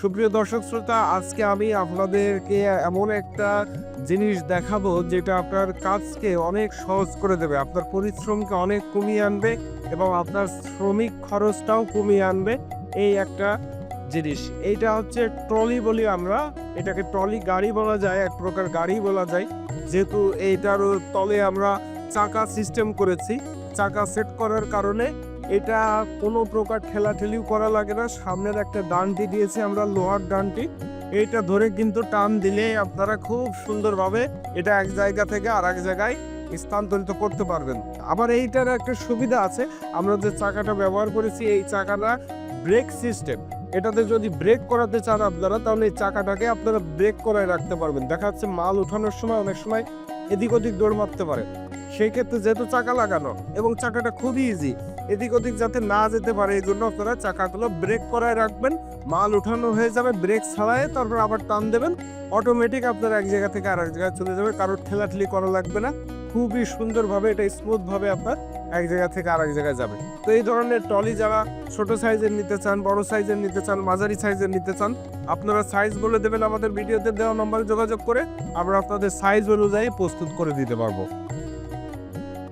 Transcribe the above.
সুপ্রিয় দর্শক শ্রোতা, আজকে আমি আপনাদেরকে এমন একটা জিনিস দেখাবো যেটা আপনার কাজকে অনেক সহজ করে দেবে, আপনার পরিশ্রমকে অনেক কমিয়ে আনবে এবং আপনার শ্রমিক খরচটাও কমিয়ে আনবে। এই একটা জিনিস, এইটা হচ্ছে ট্রলি বলি আমরা, এটাকে ট্রলি গাড়ি বলা যায়, এক প্রকার গাড়ি বলা যায়। যেহেতু এইটার তলে আমরা চাকা সিস্টেম করেছি, চাকা সেট করার কারণে এটা কোনো প্রকার ঠেলাঠেলিও করা লাগে না। সামনের একটা ডানটি দিয়েছি আমরা, লোহার ডানটি। এইটা ধরে কিন্তু টান দিলে আপনারা খুব সুন্দরভাবে এটা এক জায়গা থেকে আর এক জায়গায় স্থানান্তরিত করতে পারবেন। আবার এইটার একটা সুবিধা আছে, আমরা যে চাকাটা ব্যবহার করেছি, এই চাকাটা ব্রেক সিস্টেম। এটাতে যদি ব্রেক করাতে চান আপনারা, তাহলে এই চাকাটাকে আপনারা ব্রেক করায় রাখতে পারবেন। দেখা যাচ্ছে মাল ওঠানোর সময় অনেক সময় এদিক ওদিক দৌড় মারতে পারে। সেই ক্ষেত্রে যেহেতু চাকা লাগানো এবং চাকাটা খুবই ইজি এদিক ওদিক যাতে না যেতে পারে এই জন্য আপনারা চাকাগুলো ব্রেক করায় রাখবেন, মাল উঠানো হয়ে যাবে ব্রেক ছাড়ায় তারপর আবার টান দেবেন অটোমেটিক আপনারা এক জায়গা থেকে আরেক জায়গায় চলে যাবে, কারোর ঠেলাঠেলি করা লাগবে না। খুবই সুন্দরভাবে এটা স্মুথভাবে আপনার এক জায়গা থেকে আরেক জায়গায় যাবে। তো এই ধরনের ট্রলি যারা ছোট সাইজের নিতে চান, বড় সাইজের নিতে চান, মাঝারি সাইজের নিতে চান, আপনারা সাইজ বলে দেবেন আমাদের ভিডিওতে, দেওয়া নম্বরে যোগাযোগ করে আমরা আপনাদের সাইজ অনুযায়ী প্রস্তুত করে দিতে পারব।